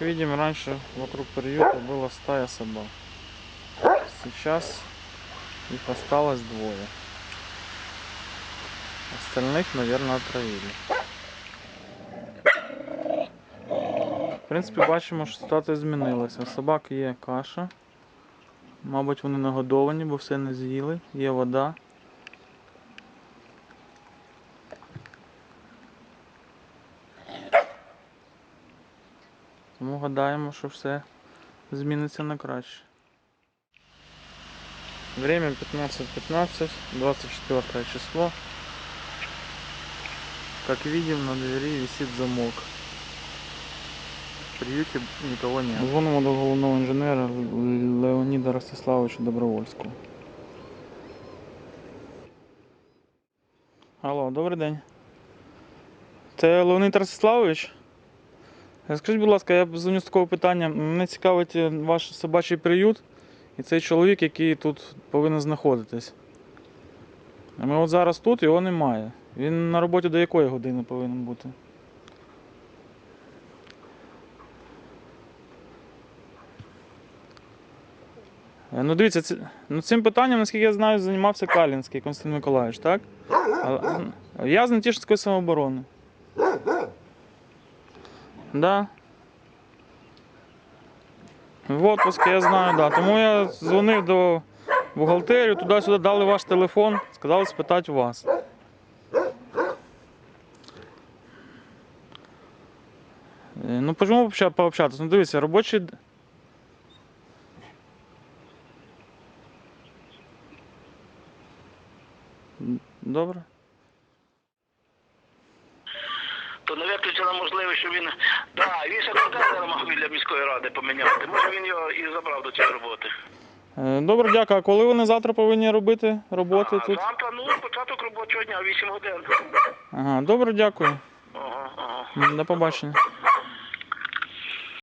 Как видим, раньше вокруг приюта была стая собак. Сейчас их осталось двое. Остальных, наверное, отравили. В принципі, бачимо, що ситуація змінилася. Собак є каша. Мабуть, вони нагодовані, бо все не з'їли. Є вода. Тому гадаємо, що все зміниться на краще. Время 15.15, 24 число. Как видим, на двери висит замок. В приюте никого нет. Звонимо до головного інженера Леоніда Ростиславовича Добровольського. Алло, добрий день. Це Леонід Ростиславович? Скажіть, будь ласка, я дзвоню з такого питання. Мене цікавить е, ваш собачий приют і цей чоловік, який тут повинен знаходитись. Ми от зараз тут, його немає. Він на роботі до якої години повинен бути? Е, Ну дивіться, ці- ну, цим питанням, наскільки я знаю, займався Калінський Константин Миколаївич, так? Я з Нетішинської самооборони. Да. В отпуске я знаю, да. Тому я дзвонив до бухгалтерію, туди-сюди дали ваш телефон, сказали спитати вас. Е, Ну, пообща- пообщатися? Ну, дивіться, робочий. Добре. То не виключена можливість, що він. Да, він ще контейнер мав біля міської ради поміняти. Може він його і забрав до цієї роботи. Е, Добре, дякую. А коли вони завтра повинні робити роботи а тут? завтра, ну, початок робочого дня, 8 годин. Ага, добре, дякую. Ага, ага. До побачення.